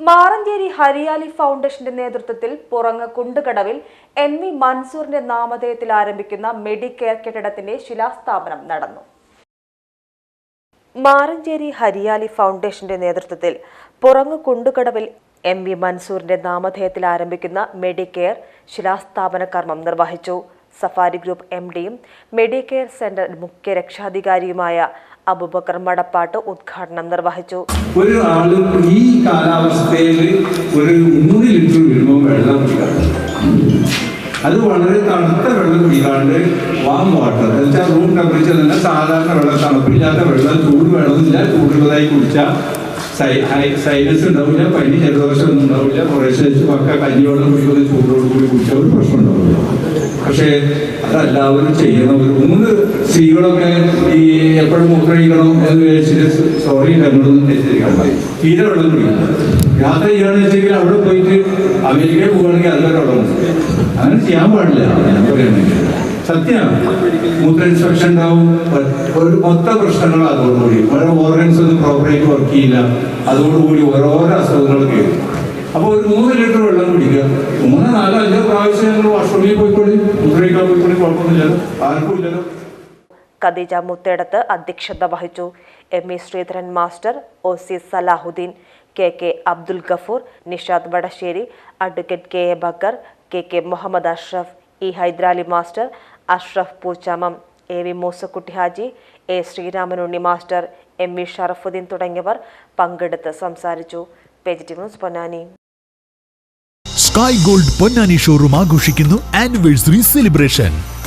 മാറഞ്ചേരി ഹരിയാലി ഫൗണ്ടേഷന്റെ നേതൃത്വത്തിൽ പുറങ്ങ് കുണ്ടുകടവിൽ എൻ വി മൻസൂറിന്റെ നാമധേയത്തിൽ ആരംഭിക്കുന്ന മെഡിക്കെയർ കെട്ടിടത്തിന്റെ ശിലാസ്ഥാപനം നടന്നു. മാറഞ്ചേരി ഹരിയാലി ഫൗണ്ടേഷന്റെ നേതൃത്വത്തിൽ പുറങ്ങ് കുണ്ടുകടവിൽ എം വി മൻസൂറിന്റെ നാമധേയത്തിൽ ആരംഭിക്കുന്ന മെഡിക്കെയർ ശിലാസ്ഥാപന കർമ്മം നിർവഹിച്ചു. സഫാരി ഗ്രൂപ്പ് എം ഡിയും മെഡിക്കെയർ സെന്റർ മുഖ്യ രക്ഷാധികാരിയുമായ അബുബക്കർ മടപ്പാട്ട് ഉദ്ഘാടനം നിർവഹിച്ചു. ഒരു ആൾ ഈ കാലാവസ്ഥയിൽ ഒരു മൂന്ന് ലിറ്റർ വീഴുമ്പോൾ വെള്ളം അത് വളരെ തണുത്ത വെള്ളം കുടിക്കാണ്ട് വാം വാട്ടർ എന്ന് വെച്ചാൽ റൂം ടെമ്പറേച്ചർ തന്നെ സാധാരണ വെള്ളം തണുപ്പില്ലാത്ത വെള്ളം ചൂട് വെള്ളമില്ല ചൂടുള്ളതായി കുടിച്ചാൽ സൈനസ് ഉണ്ടാവില്ല പനി ജലദോഷം ഒന്നും ഉണ്ടാവില്ല. കുറേശ്ശെ ഒക്കെ കഞ്ഞിവെള്ളം കുടിക്കുന്ന ചൂടോട് കൂടി കുടിച്ചാൽ ഒരു പ്രശ്നം ഉണ്ടാവില്ല. പക്ഷേ അതെല്ലാവരും ചെയ്യുന്ന ഒരു മൂന്ന് സ്ത്രീകളൊക്കെ ഈ എപ്പോഴും മൂത്രയിക്കണം എന്ന് വിചാരിച്ചിട്ട് സോറി ഞങ്ങളൊന്നും തെറ്റിദ്ധരിക്കണം തീരെ വെള്ളം കുടിക്കണം യാത്ര ചെയ്യുകയാണെന്ന് വെച്ചെങ്കിൽ അവിടെ പോയിട്ട് അമേരിക്കയിൽ പോവുകയാണെങ്കിൽ അതിലൊരു വെള്ളം അങ്ങനെ ചെയ്യാൻ പാടില്ല. സത്യമാണ് മൂത്ര ഇൻസ്പെക്ഷൻ ഉണ്ടാവും. ഒരു മൊത്ത പ്രശ്നങ്ങൾ അതോടുകൂടി ഓരോ ഓർഗൻസ് ഒന്നും പ്രോപ്പറായിട്ട് വർക്ക് ചെയ്യില്ല. അതോടുകൂടി ഓരോരോ അസുഖങ്ങൾ കയറും അപ്പോൾ ഒരു മൂന്ന് ലിറ്റർ വെള്ളം കുടിക്കുക. മൂന്ന് നാലോ അഞ്ചോ ഇല്ലല്ലോ ഖദീജ മുത്തേടത്ത് അധ്യക്ഷത വഹിച്ചു. M E Sreedharan master O C Salahuddin K K Abdul Gafoor Nishad Vadasseri advocate K A Bakkar K K Muhammad Ashraf E Hydarali master Ashraf Poochamam A V Moosakutty Haji A Sreeramanunni master M E Sharafuddin തുടങ്ങിയവർ പങ്കെടുത്ത് സംസാരിച്ചു. Positive news Ponnani. Sky Gold Ponnani showroom ആഘോഷിക്കുന്നു anniversary celebration